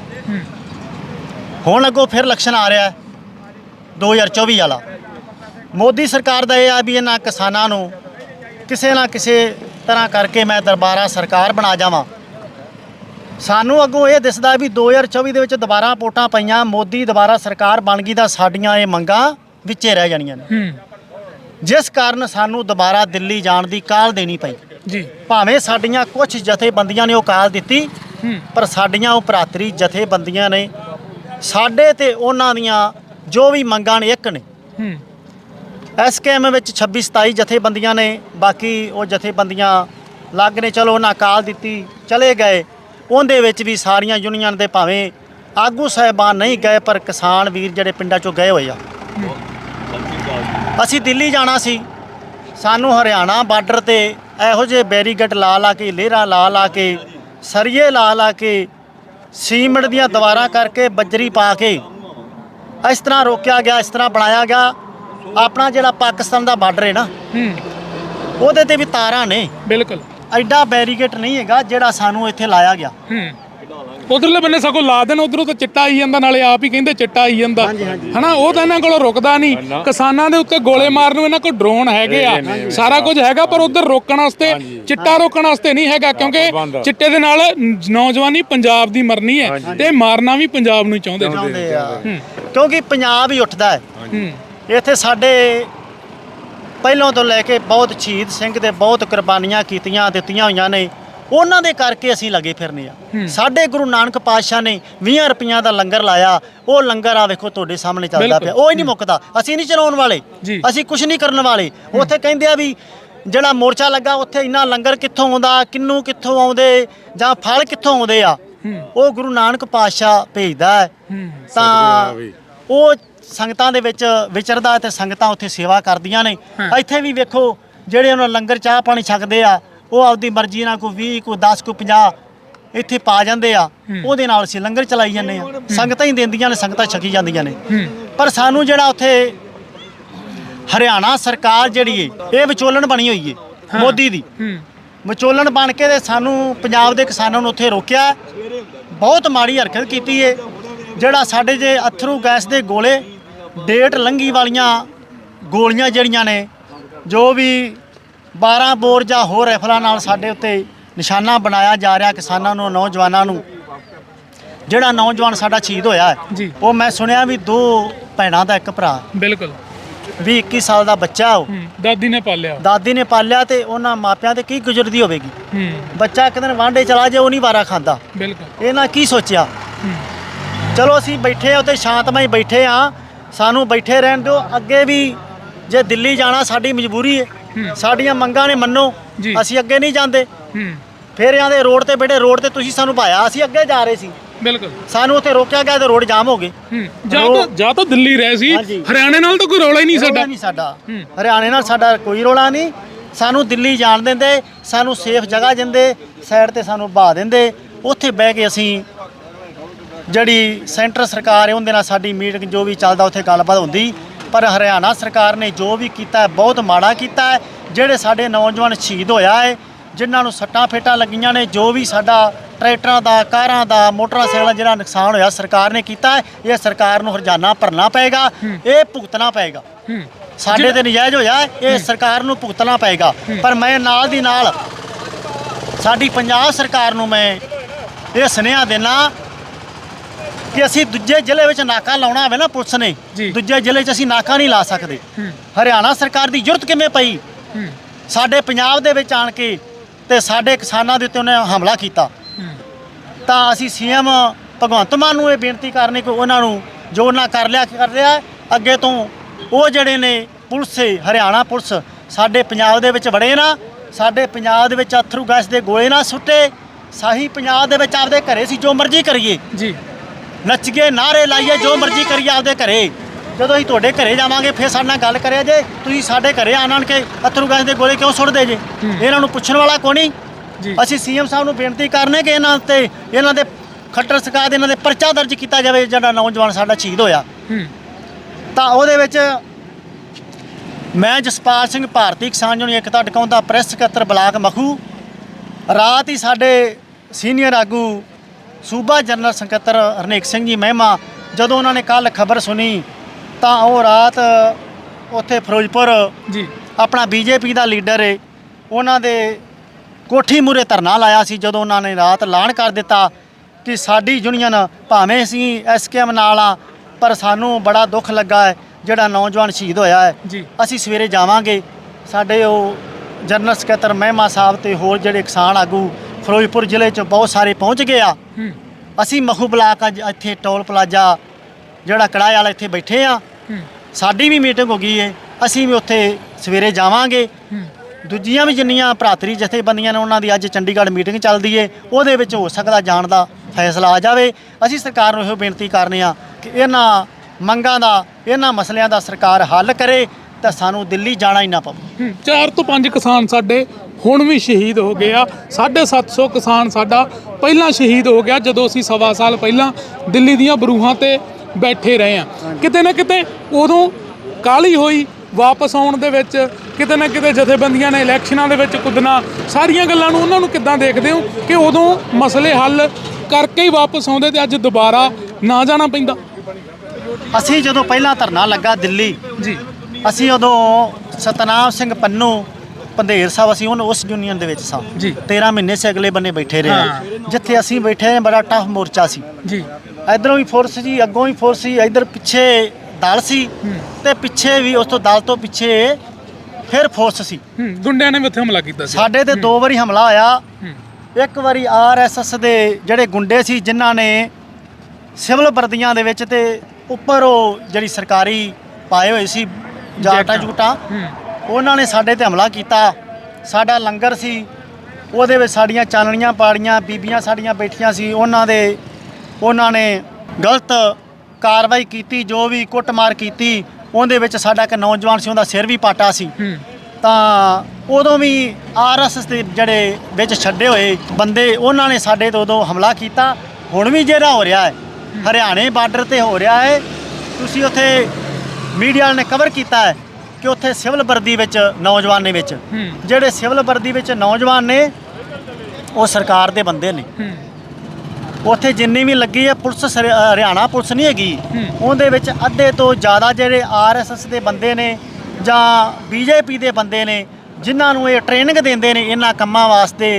ਹੁਣ ਅੱਗੋਂ ਫਿਰ ਇਲੈਕਸ਼ਨ ਆ ਰਿਹਾ ਹੈ 2024 ਵਾਲਾ। ਮੋਦੀ ਸਰਕਾਰ ਦਾ ਇਹ ਆ ਵੀ ਇਹਨਾਂ ਕਿਸਾਨਾਂ ਨੂੰ ਕਿਸੇ ਨਾ ਕਿਸੇ ਤਰ੍ਹਾਂ ਕਰਕੇ ਮੈਂ ਦਰਬਾਰਾ ਸਰਕਾਰ ਬਣਾ ਜਾਵਾਂ। ਸਾਨੂੰ ਅੱਗੋਂ ਇਹ ਦਿਸਦਾ ਵੀ 2024 ਦੇ ਵਿੱਚ ਦੁਬਾਰਾ ਵੋਟਾਂ ਪਈਆਂ ਮੋਦੀ ਦੁਬਾਰਾ ਸਰਕਾਰ ਬਣ ਗਈ ਤਾਂ ਸਾਡੀਆਂ ਇਹ ਮੰਗਾਂ ਵਿੱਚੇ ਰਹਿ ਜਾਣੀਆਂ ਨੇ। ਜਿਸ ਕਾਰਨ ਸਾਨੂੰ ਦੁਬਾਰਾ ਦਿੱਲੀ ਜਾਣ ਦੀ ਕਾਲ ਦੇਣੀ ਪਈ।
ਜੀ।
ਭਾਵੇਂ ਸਾਡੀਆਂ ਕੁਝ ਜਥੇਬੰਦੀਆਂ ਨੇ ਉਹ ਕਾਲ ਦਿੱਤੀ ਪਰ ਸਾਡੀਆਂ ਉਹ ਭਰਾਤਰੀ ਜਥੇਬੰਦੀਆਂ ਨੇ ਸਾਡੇ ਤੇ ਉਹਨਾਂ ਦੀਆਂ ਜੋ ਵੀ ਮੰਗਾਂ ਨੇ ਇੱਕ ਨੇ।
ਹੂੰ
ਐਸਕੇਐਮ ਵਿੱਚ 26 27 ਜਥੇਬੰਦੀਆਂ ਨੇ, ਬਾਕੀ ਉਹ ਜਥੇਬੰਦੀਆਂ ਲੱਗ ਨੇ, ਚਲੋ ਉਹਨਾਂ ਕਾਲ ਦਿੱਤੀ, ਚਲੇ ਗਏ। ਉਹਦੇ ਵਿੱਚ ਵੀ ਸਾਰੀਆਂ ਯੂਨੀਅਨ ਦੇ ਭਾਵੇਂ ਆਗੂ ਸਾਹਿਬਾਨ ਨਹੀਂ ਗਏ, ਪਰ ਕਿਸਾਨ ਵੀਰ ਜਿਹੜੇ ਪਿੰਡਾਂ ਚੋਂ ਗਏ ਹੋਏ ਆ। ਅਸੀਂ ਦਿੱਲੀ ਜਾਣਾ ਸੀ। ਸਾਨੂੰ ਹਰਿਆਣਾ ਬਾਰਡਰ ਤੇ ਇਹੋ ਜਿਹੇ ਬੈਰੀਗੇਡ ਲਾ ਲਾ ਕੇ, ਲੇਰਾ ਲਾ ਲਾ ਕੇ, ਸਰੀਏ ਲਾ ਲਾ ਕੇ, ਸੀਮਿੰਟ ਦੀਆਂ ਦੀਵਾਰਾਂ ਕਰਕੇ ਬੱਜਰੀ ਪਾ ਕੇ ਇਸ ਤਰ੍ਹਾਂ ਰੋਕਿਆ ਗਿਆ, ਇਸ ਤਰ੍ਹਾਂ ਬਣਾਇਆ ਗਿਆ। ਆਪਣਾ ਜਿਹੜਾ ਪਾਕਿਸਤਾਨ ਦਾ ਬਾਰਡਰ ਹੈ ਨਾ
ਹੂੰ।
ਉਹਦੇ ਤੇ ਵੀ ਤਾਰਾਂ ਨੇ।
ਬਿਲਕੁਲ।
ਐਡਾ ਬੈਰੀਗੇਡ ਨਹੀਂ ਹੈਗਾ ਜਿਹੜਾ ਸਾਨੂੰ ਇੱਥੇ ਲਾਇਆ ਗਿਆ।
ਹੂੰ। ਉਧਰਲੇ ਬੰਨੇ ਸਗੋਂ ਲਾ ਦੇਣ ਉਧਰੋਂ ਤਾਂ ਚਿੱਟਾ ਆਈ ਜਾਂਦਾ ਨਾਲੇ ਆਪ ਹੀ ਕਹਿੰਦੇ ਚਿੱਟਾ ਆਈ ਜਾਂਦਾ। ਹਨਾ ਉਹ ਤਾਂ ਇਹਨਾਂ ਕੋਲ ਰੁਕਦਾ ਨਹੀਂ। ਕਿਸਾਨਾਂ ਦੇ ਉੱਤੇ ਗੋਲੇ ਮਾਰਨ ਨੂੰ ਇਹਨਾਂ ਕੋਲ ਡਰੋਨ ਹੈਗੇ ਆ। ਸਾਰਾ ਕੁਝ ਹੈਗਾ ਪਰ ਉਧਰ ਰੋਕਣ ਵਾਸਤੇ ਚਿੱਟਾ ਰੋਕਣ ਵਾਸਤੇ ਨਹੀਂ ਹੈਗਾ ਕਿਉਂਕਿ ਚਿੱਟੇ ਦੇ ਨਾਲ ਨੌਜਵਾਨੀ ਪੰਜਾਬ ਦੀ ਮਰਨੀ ਹੈ ਤੇ ਮਾਰਨਾ ਵੀ ਪੰਜਾਬ ਨੂੰ ਹੀ ਚਾਹੁੰਦੇ ਨੇ।
ਚਾਹੁੰਦੇ ਆ। ਕਿਉਂਕਿ ਪੰਜਾਬ ਹੀ ਉੱਠਦਾ ਹੈ।
ਹੂੰ।
ਇੱਥੇ ਸਾਡੇ ਪਹਿਲਾਂ ਤੋਂ ਲੈ ਕੇ ਬਹੁਤ ਸ਼ਹੀਦ ਸਿੰਘ ਦੇ ਬਹੁਤ ਕੁਰਬਾਨੀਆਂ ਕੀਤੀਆਂ ਦਿੱਤੀਆਂ ਹੋਈਆਂ ਨੇ। ਉਹਨਾਂ ਦੇ ਕਰਕੇ ਅਸੀਂ ਲੱਗੇ ਫਿਰਨੇ ਆ। ਸਾਡੇ ਗੁਰੂ ਨਾਨਕ ਪਾਤਸ਼ਾਹ ਨੇ 20 ਰੁਪਈਆਂ ਦਾ ਲੰਗਰ ਲਾਇਆ। ਉਹ ਲੰਗਰ ਆ ਵੇਖੋ ਤੁਹਾਡੇ ਸਾਹਮਣੇ ਚੱਲਦਾ। ਪਿਆ। ਉਹ ਹੀ ਨਹੀਂ ਮੁੱਕਦਾ। ਅਸੀਂ ਨਹੀਂ ਚਲਾਉਣ ਵਾਲੇ। ਅਸੀਂ ਕੁਝ ਨਹੀਂ ਕਰਨ ਵਾਲੇ। ਉੱਥੇ ਕਹਿੰਦੇ ਆ ਵੀ ਜਿਹੜਾ ਮੋਰਚਾ ਲੱਗਾ ਉੱਥੇ ਇੰਨਾ ਲੰਗਰ ਕਿੱਥੋਂ ਆਉਂਦਾ ਕਿੰਨੂ ਕਿੱਥੋਂ ਆਉਂਦੇ ਜਾਂ ਫਲ ਕਿੱਥੋਂ ਆਉਂਦੇ ਆ ਉਹ ਗੁਰੂ ਨਾਨਕ ਪਾਤਸ਼ਾਹ ਭੇਜਦਾ ਤਾਂ ਉਹ ਸੰਗਤਾਂ ਦੇ ਵਿੱਚ ਵਿਚਰਦਾ ਤੇ ਸੰਗਤਾਂ ਉੱਥੇ ਸੇਵਾ ਕਰਦੀਆਂ ਨੇ। ਇੱਥੇ ਵੀ ਵੇਖੋ ਜਿਹੜੇ ਉਹਨਾਂ ਲੰਗਰ ਚਾਹ ਪਾਣੀ ਛਕਦੇ ਆ ਉਹ ਆਪਦੀ ਮਰਜ਼ੀ ਨਾਲ ਕੋਈ 20 ਕੋਈ 10 ਕੋਈ 50 ਇੱਥੇ ਪਾ ਜਾਂਦੇ ਆ। ਉਹਦੇ ਨਾਲ ਅਸੀਂ ਲੰਗਰ ਚਲਾਈ ਜਾਂਦੇ ਆ। ਸੰਗਤਾਂ ਹੀ ਦਿੰਦੀਆਂ ਨੇ ਸੰਗਤਾਂ ਛਕੀ ਜਾਂਦੀਆਂ ਨੇ। ਪਰ ਸਾਨੂੰ ਜਿਹੜਾ ਉੱਥੇ ਹਰਿਆਣਾ ਸਰਕਾਰ ਜਿਹੜੀ ਏ ਇਹ ਵਿਚੋਲਣ ਬਣੀ ਹੋਈ ਏ ਮੋਦੀ ਦੀ। ਵਿਚੋਲਣ ਬਣ ਕੇ ਤੇ ਸਾਨੂੰ ਪੰਜਾਬ ਦੇ ਕਿਸਾਨਾਂ ਨੂੰ ਉੱਥੇ ਰੋਕਿਆ। ਬਹੁਤ ਮਾੜੀ ਹਰਕਤ ਕੀਤੀ ਏ। ਜਿਹੜਾ ਸਾਡੇ ਜੇ ਅਥਰੂ ਗੈਸ ਦੇ ਗੋਲੇ ਡੇਟ ਲੰਘੀ ਵਾਲੀਆਂ ਗੋਲੀਆਂ ਜਿਹੜੀਆਂ ਨੇ ਜੋ ਵੀ 12 ਬੋਰ ਜਾਂ ਹੋਰ ਰਾਈਫਲਾਂ ਨਾਲ ਸਾਡੇ ਉੱਤੇ ਨਿਸ਼ਾਨਾ ਬਣਾਇਆ ਜਾ ਰਿਹਾ ਕਿਸਾਨਾਂ ਨੂੰ ਨੌਜਵਾਨਾਂ ਨੂੰ। ਜਿਹੜਾ ਨੌਜਵਾਨ ਸਾਡਾ ਸ਼ਹੀਦ ਹੋਇਆ ਹੈ
ਜੀ।
ਉਹ ਮੈਂ ਸੁਣਿਆ ਵੀ ਦੋ ਭੈਣਾਂ ਦਾ ਇੱਕ ਭਰਾ।
ਬਿਲਕੁਲ।
ਵੀ 21 ਸਾਲ ਦਾ ਬੱਚਾ ਉਹ।
ਹੂੰ ਦਾਦੀ ਨੇ ਪਾਲਿਆ।
ਦਾਦੀ ਨੇ ਪਾਲਿਆ ਤੇ ਉਹਨਾਂ ਮਾਪਿਆਂ ਤੇ ਕੀ ਗੁਜ਼ਰਦੀ ਹੋਵੇਗੀ?
ਹੂੰ।
ਬੱਚਾ ਇੱਕ ਦਿਨ ਵਾਂਡੇ ਚਲਾ ਜੇ ਉਹ ਨਹੀਂ ਵਾਰਾ ਖਾਂਦਾ।
ਬਿਲਕੁਲ।
ਇਹਨਾਂ ਕੀ ਸੋਚਿਆ?
ਹੂੰ।
ਚਲੋ ਅਸੀਂ ਬੈਠੇ ਆ ਉੱਤੇ ਸ਼ਾਂਤਮਈ ਬੈਠੇ ਆ ਸਾਨੂੰ ਬੈਠੇ ਰਹਿਣ ਦਿਓ ਅੱਗੇ ਵੀ ਜੇ ਦਿੱਲੀ ਜਾਣਾ ਸਾਡੀ ਮਜਬੂਰੀ ਹੈ। ਸਾਡੀਆਂ ਮੰਗਾਂ ਨੇ ਮੰਨੋ। ਅਸੀਂ ਅੱਗੇ ਨਹੀਂ ਜਾਂਦੇ। ਫਿਰ ਆਂਦੇ ਰੋਡ ਤੇ ਬੈਠੇ ਰੋਡ ਤੇ ਤੁਸੀਂ ਸਾਨੂੰ ਭਾਇਆ ਅਸੀਂ ਅੱਗੇ ਜਾ ਰਹੇ ਸੀ।
ਬਿਲਕੁਲ।
ਸਾਨੂੰ ਉੱਥੇ ਰੋਕਿਆ ਗਿਆ ਤੇ ਰੋਡ ਜਾਮ ਹੋ ਗਏ।
ਜਾਂ ਤਾਂ ਜਾਂ ਤਾਂ ਦਿੱਲੀ ਰਹਿ ਸੀ। ਹਰਿਆਣੇ ਨਾਲ ਤਾਂ ਕੋਈ ਰੌਲਾ ਹੀ ਨਹੀਂ ਸਾਡਾ।
ਨਹੀਂ ਸਾਡਾ। ਹਰਿਆਣੇ ਨਾਲ ਸਾਡਾ ਕੋਈ ਰੋਲਾ ਨਹੀਂ। ਸਾਨੂੰ ਦਿੱਲੀ ਜਾਣ ਦਿੰਦੇ ਸਾਨੂੰ ਸੇਫ ਜਗ੍ਹਾ ਦਿੰਦੇ ਸਾਈਡ ਤੇ ਸਾਨੂੰ ਬਹਾ ਦਿੰਦੇ। ਉੱਥੇ ਬਹਿ ਕੇ ਅਸੀਂ ਜਿਹੜੀ ਸੈਂਟਰ ਸਰਕਾਰ ਹੈ ਉਹਦੇ ਨਾਲ ਸਾਡੀ ਮੀਟਿੰਗ ਜੋ ਵੀ ਚੱਲਦਾ ਉੱਥੇ ਗੱਲਬਾਤ ਹੁੰਦੀ। ਪਰ ਹਰਿਆਣਾ ਸਰਕਾਰ ਨੇ ਜੋ ਵੀ ਕੀਤਾ ਬਹੁਤ ਮਾੜਾ ਕੀਤਾ ਹੈ। ਜਿਹੜੇ ਸਾਡੇ ਨੌਜਵਾਨ ਸ਼ਹੀਦ ਹੋਇਆ ਹੈ ਜਿਨ੍ਹਾਂ ਨੂੰ ਸੱਟਾਂ ਫੇਟਾਂ ਲੱਗੀਆਂ ਨੇ ਜੋ ਵੀ ਸਾਡਾ ਟਰੈਕਟਰਾਂ ਦਾ ਕਾਰਾਂ ਦਾ ਮੋਟਰਸਾਈਕਲਾਂ ਦਾ ਜਿਹੜਾ ਨੁਕਸਾਨ ਹੋਇਆ ਸਰਕਾਰ ਨੇ ਕੀਤਾ ਹੈ। ਇਹ ਸਰਕਾਰ ਨੂੰ ਹਰਜਾਨਾ ਭਰਨਾ ਪਏਗਾ ਇਹ ਭੁਗਤਣਾ ਪਏਗਾ। ਸਾਡੇ ਤੇ ਨਜਾਇਜ਼ ਹੋਇਆ ਹੈ, ਇਹ ਸਰਕਾਰ ਨੂੰ ਭੁਗਤਣਾ ਪਏਗਾ। ਪਰ ਮੈਂ ਨਾਲ ਦੀ ਨਾਲ ਸਾਡੀ ਪੰਜਾਬ ਸਰਕਾਰ ਨੂੰ ਮੈਂ ਇਹ ਸੁਨੇਹਾ ਦੇਣਾ ਕਿ ਅਸੀਂ ਦੂਜੇ ਜ਼ਿਲ੍ਹੇ ਵਿੱਚ ਨਾਕਾ ਲਾਉਣਾ ਹੋਵੇ ਨਾ ਪੁਲਿਸ ਨੇ। ਦੂਜੇ ਜ਼ਿਲ੍ਹੇ 'ਚ ਅਸੀਂ ਨਾਕਾ ਨਹੀਂ ਲਾ ਸਕਦੇ। ਹਰਿਆਣਾ ਸਰਕਾਰ ਦੀ ਜ਼ਰੂਰਤ ਕਿਵੇਂ ਪਈ? ਸਾਡੇ ਪੰਜਾਬ ਦੇ ਵਿੱਚ ਆਣ ਕੇ ਤੇ ਸਾਡੇ ਕਿਸਾਨਾਂ ਦੇ ਉੱਤੇ ਉਹਨੇ ਹਮਲਾ ਕੀਤਾ। ਤਾਂ ਅਸੀਂ ਸੀਐਮ ਭਗਵੰਤ ਮਾਨ ਨੂੰ ਇਹ ਬੇਨਤੀ ਕਰਨੀ ਕਿ ਉਹਨਾਂ ਨੂੰ ਜੋ ਉਹਨਾਂ ਕਰ ਲਿਆ ਕਰ ਲਿਆ ਅੱਗੇ ਤੋਂ ਉਹ ਜਿਹੜੇ ਨੇ ਪੁਲਿਸ ਹਰਿਆਣਾ ਪੁਲਿਸ ਸਾਡੇ ਪੰਜਾਬ ਦੇ ਵਿੱਚ ਵੜੇ ਨਾ ਸਾਡੇ ਪੰਜਾਬ ਦੇ ਵਿੱਚ ਅਥਰੂ ਗੈਸ ਦੇ ਗੋਲੇ ਨਾ ਸੁੱਟੇ ਸਾਹੀ ਪੰਜਾਬ ਦੇ ਵਿੱਚ ਆਪਦੇ ਘਰੇ ਸੀ ਜੋ ਮਰਜ਼ੀ ਕਰੀਏ।
ਜੀ।
ਨੱਚ ਕੇ ਨਾਰੇ ਲਾਈਏ ਜੋ ਮਰਜ਼ੀ ਕਰੀਏ ਆਪਦੇ ਘਰੇ। ਜਦੋਂ ਅਸੀਂ ਤੁਹਾਡੇ ਘਰੇ ਜਾਵਾਂਗੇ ਫਿਰ ਸਾਡੇ ਨਾਲ ਗੱਲ ਕਰਿਆ ਜੇ। ਤੁਸੀਂ ਸਾਡੇ ਘਰੇ ਆਣ ਆਣ ਕੇ ਅਥਰੂ ਗੈਸ ਦੇ ਗੋਲੇ ਕਿਉਂ ਸੁੱਟਦੇ ਜੇ? ਇਹਨਾਂ ਨੂੰ ਪੁੱਛਣ ਵਾਲਾ
ਜੀ।
ਅਸੀਂ ਸੀਐਮ ਸਾਹਿਬ ਨੂੰ ਬੇਨਤੀ ਕਰਨੇ ਕਿ ਇਹਨਾਂ ਤੇ ਇਹਨਾਂ ਦੇ ਖੱਟਰ ਸਰਕਾਰ ਦੇ ਇਹਨਾਂ ਦੇ ਪਰਚਾ ਦਰਜ ਕੀਤਾ ਜਾਵੇ ਜਿਹੜਾ ਨੌਜਵਾਨ ਸਾਡਾ ਸ਼ਹੀਦ ਹੋਇਆ। ਤਾਂ ਉਹਦੇ ਵਿੱਚ ਮੈਂ ਜਸਪਾਲ ਸਿੰਘ ਭਾਰਤੀ ਕਿਸਾਨ ਯੂਨੀਅਨ ਏਕਤਾ ਟਿਕਾਉਂਦਾ ਪ੍ਰੈਸ ਸਕੱਤਰ ਬਲਾਕ ਮਖੂ। ਰਾਤ ਹੀ ਸਾਡੇ ਸੀਨੀਅਰ ਆਗੂ ਸੂਬਾ ਜਨਰਲ ਸਕੱਤਰ ਹਰਨੇਕ ਸਿੰਘ ਜੀ ਮਹਿਮਾ ਜਦੋਂ ਉਹਨਾਂ ਨੇ ਕੱਲ ਖਬਰ ਸੁਣੀ ਤਾਂ ਉਹ ਰਾਤ ਉੱਥੇ ਫਿਰੋਜ਼ਪੁਰ
ਜੀ।
ਆਪਣਾ ਬੀਜੇਪੀ ਦਾ ਲੀਡਰ ਏ ਉਹਨਾਂ ਦੇ ਕੋਠੀ ਮੂਰੇ ਧਰਨਾ ਲਾਇਆ ਸੀ ਜਦੋਂ ਉਹਨਾਂ ਨੇ ਰਾਤ ਐਲਾਨ ਕਰ ਦਿੱਤਾ ਕਿ ਸਾਡੀ ਯੂਨੀਅਨ ਭਾਵੇਂ ਅਸੀਂ ਐਸਕੇਐਮ ਨਾਲ ਆ ਪਰ ਸਾਨੂੰ ਬੜਾ ਦੁੱਖ ਲੱਗਾ ਹੈ ਜਿਹੜਾ ਨੌਜਵਾਨ ਸ਼ਹੀਦ ਹੋਇਆ ਹੈ।
ਜੀ।
ਅਸੀਂ ਸਵੇਰੇ ਜਾਵਾਂਗੇ ਸਾਡੇ ਉਹ ਜਨਰਲ ਸਕੱਤਰ ਮਹਿਮਾ ਸਾਹਿਬ ਤੇ ਹੋਰ ਜਿਹੜੇ ਕਿਸਾਨ ਆਗੂ ਫਿਰੋਜ਼ਪੁਰ ਜ਼ਿਲ੍ਹੇ 'ਚ ਬਹੁਤ ਸਾਰੇ ਪਹੁੰਚ ਗਏ ਆ। ਅਸੀਂ ਮਖੂ ਬਲਾਕ ਅੱਜ ਇੱਥੇ ਟੋਲ ਪਲਾਜ਼ਾ ਜਿਹੜਾ ਕੜਾਹ ਵਾਲਾ ਇੱਥੇ ਬੈਠੇ ਆ। ਸਾਡੀ ਵੀ ਮੀਟਿੰਗ ਹੋ ਗਈ ਏ। ਅਸੀਂ ਵੀ ਉੱਥੇ ਸਵੇਰੇ ਜਾਵਾਂਗੇ। ਦੂਜੀਆਂ ਵੀ ਜਿੰਨੀਆਂ ਭਰਾਤਰੀ ਜਥੇਬੰਦੀਆਂ ਨੇ ਉਹਨਾਂ ਦੀ ਅੱਜ ਚੰਡੀਗੜ੍ਹ ਮੀਟਿੰਗ ਚੱਲਦੀ ਏ। ਉਹਦੇ ਵਿੱਚ ਹੋ ਸਕਦਾ ਜਾਣ ਦਾ ਫੈਸਲਾ ਆ ਜਾਵੇ। ਅਸੀਂ ਸਰਕਾਰ ਨੂੰ ਇਹੋ ਬੇਨਤੀ ਕਰਨੇ ਆ ਕਿ ਇਹਨਾਂ ਮੰਗਾਂ ਦਾ ਇਹਨਾਂ ਮਸਲਿਆਂ ਦਾ ਸਰਕਾਰ ਹੱਲ ਕਰੇ ਤਾਂ ਸਾਨੂੰ ਦਿੱਲੀ ਜਾਣਾ ਹੀ ਨਾ ਪਵੇ।
ਚਾਰ ਤੋਂ ਪੰਜ ਕਿਸਾਨ ਸਾਡੇ ਹੁਣ ਵੀ ਸ਼ਹੀਦ ਹੋ ਗਏ ਆ। 750 ਕਿਸਾਨ ਸਾਡਾ ਪਹਿਲਾਂ ਸ਼ਹੀਦ ਹੋ ਗਿਆ ਜਦੋਂ ਅਸੀਂ ਸਵਾ ਸਾਲ ਪਹਿਲਾਂ ਦਿੱਲੀ ਦੀਆਂ ਬਰੂਹਾਂ ਤੇ ਬੈਠੇ ਰਹੇ ਆ। ਕਿਤੇ ਨਾ ਕਿਤੇ ਉਦੋਂ ਕਾਲੀ ਹੋਈ ਵਾਪਸ ਆਉਣ ਦੇ ਵਿੱਚ ਕਿਤੇ ਨਾ ਕਿਤੇ ਜਥੇਬੰਦੀਆਂ ਨੇ ਇਲੈਕਸ਼ਨਾਂ ਦੇ ਵਿੱਚ ਕੁੱਦਣਾ ਸਾਰੀਆਂ ਗੱਲਾਂ ਨੂੰ ਉਹਨਾਂ ਨੂੰ ਕਿੱਦਾਂ ਦੇਖਦੇ ਹੋ ਕਿ ਉਦੋਂ ਮਸਲੇ ਹੱਲ ਕਰਕੇ ਹੀ ਵਾਪਸ ਆਉਂਦੇ ਤੇ ਅੱਜ ਦੁਬਾਰਾ ਨਾ ਜਾਣਾ ਪੈਂਦਾ?
ਅਸੀਂ ਜਦੋਂ ਪਹਿਲਾਂ ਧਰਨਾ ਲੱਗਾ ਦਿੱਲੀ
ਜੀ।
ਅਸੀਂ ਉਦੋਂ ਸਤਨਾਮ ਸਿੰਘ ਪੰਨੂ ਪੰਧੇਰ ਸਾਹਿਬ ਅਸੀਂ ਉਹਨ ਉਸ ਯੂਨੀਅਨ ਦੇ ਵਿੱਚ ਸਾਂ।
ਜੀ।
13 ਮਹੀਨੇ ਸੇ ਅਗਲੇ ਬੰਨੇ ਬੈਠੇ ਰਹੇ। ਜਿੱਥੇ ਅਸੀਂ ਬੈਠੇ ਹਾਂ ਬੜਾ ਟਫ ਮੋਰਚਾ ਸੀ।
ਜੀ।
ਇਧਰੋਂ ਵੀ ਫੋਰਸ ਜੀ ਅੱਗੋਂ ਵੀ ਫੋਰਸ ਸੀ ਇਧਰ ਪਿੱਛੇ ਦਲ ਸੀ। ਤੇ ਪਿੱਛੇ ਵੀ ਉਸ ਤੋਂ ਦਲ ਤੋਂ ਪਿੱਛੇ ਫਿਰ ਫੋਰਸ ਸੀ।
ਗੁੰਡਿਆਂ ਨੇ ਵੀ ਉੱਥੇ ਹਮਲਾ ਕੀਤਾ ਸੀ।
ਸਾਡੇ ਤੇ ਦੋ ਵਾਰੀ ਹਮਲਾ ਹੋਇਆ
ਹੂੰ।
ਇੱਕ ਵਾਰੀ ਆਰਐਸਐਸ ਦੇ ਜਿਹੜੇ ਗੁੰਡੇ ਸੀ ਜਿਨ੍ਹਾਂ ਨੇ ਸਿਵਲ ਵਰਦੀਆਂ ਦੇ ਵਿੱਚ ਤੇ ਉੱਪਰ ਉਹ ਜਿਹੜੀ ਸਰਕਾਰੀ ਪਾਏ ਹੋਏ ਸੀ ਜਾਟਾ। ਜੂਟਾ ਉਹਨਾਂ ਨੇ ਸਾਡੇ ਤੇ ਹਮਲਾ ਕੀਤਾ। ਸਾਡਾ ਲੰਗਰ ਸੀ। ਉਹਦੇ ਵਿੱਚ ਸਾਡੀਆਂ ਚਾਨਣੀਆਂ ਪਾੜੀਆਂ ਬੀਬੀਆਂ ਸਾਡੀਆਂ ਬੈਠੀਆਂ ਸੀ। ਉਹਨਾਂ ਦੇ ਉਹਨਾਂ ਨੇ ਗਲਤ ਕਾਰਵਾਈ ਕੀਤੀ ਜੋ ਵੀ ਕੁੱਟਮਾਰ ਕੀਤੀ ਉਹਦੇ ਵਿੱਚ ਸਾਡਾ ਇੱਕ ਨੌਜਵਾਨ ਸੀ ਉਹਦਾ ਸਿਰ ਵੀ ਪਾਟਾ ਸੀ। ਤਾਂ ਉਦੋਂ ਵੀ ਆਰਐਸਐਸ ਦੇ ਜਿਹੜੇ ਵਿੱਚ ਛੱਡੇ ਹੋਏ ਬੰਦੇ ਉਹਨਾਂ ਨੇ ਸਾਡੇ ਤੇ ਉਦੋਂ ਹਮਲਾ ਕੀਤਾ। ਹੁਣ ਵੀ ਜਿਹੜਾ ਹੋ ਰਿਹਾ ਹੈ ਹਰਿਆਣੇ ਬਾਰਡਰ ਤੇ ਹੋ ਰਿਹਾ ਹੈ। ਤੁਸੀਂ ਉੱਥੇ ਮੀਡੀਆ ਨੇ ਕਵਰ ਕੀਤਾ ਹੈ। ਕਿ ਉੱਥੇ ਸਿਵਲ ਵਰਦੀ ਵਿੱਚ ਨੌਜਵਾਨ ਨੇ ਵਿੱਚ। ਜਿਹੜੇ ਸਿਵਲ ਵਰਦੀ ਵਿੱਚ ਨੌਜਵਾਨ ਨੇ ਉਹ ਸਰਕਾਰ ਦੇ ਬੰਦੇ ਨੇ। ਉੱਥੇ ਜਿੰਨੀ ਵੀ ਲੱਗੀ ਹੈ ਪੁਲਿਸ ਹਰਿਆਣਾ ਪੁਲਿਸ ਨਹੀਂ ਹੈਗੀ। ਉਹਦੇ ਵਿੱਚ ਅੱਧੇ ਤੋਂ ਜ਼ਿਆਦਾ ਜਿਹੜੇ ਆਰਐਸਐਸ ਦੇ ਬੰਦੇ ਨੇ ਜਾਂ ਬੀਜੇਪੀ ਦੇ ਬੰਦੇ ਨੇ ਜਿਨ੍ਹਾਂ ਨੂੰ ਇਹ ਟ੍ਰੇਨਿੰਗ ਦਿੰਦੇ ਨੇ ਇਹਨਾਂ ਕੰਮਾਂ ਵਾਸਤੇ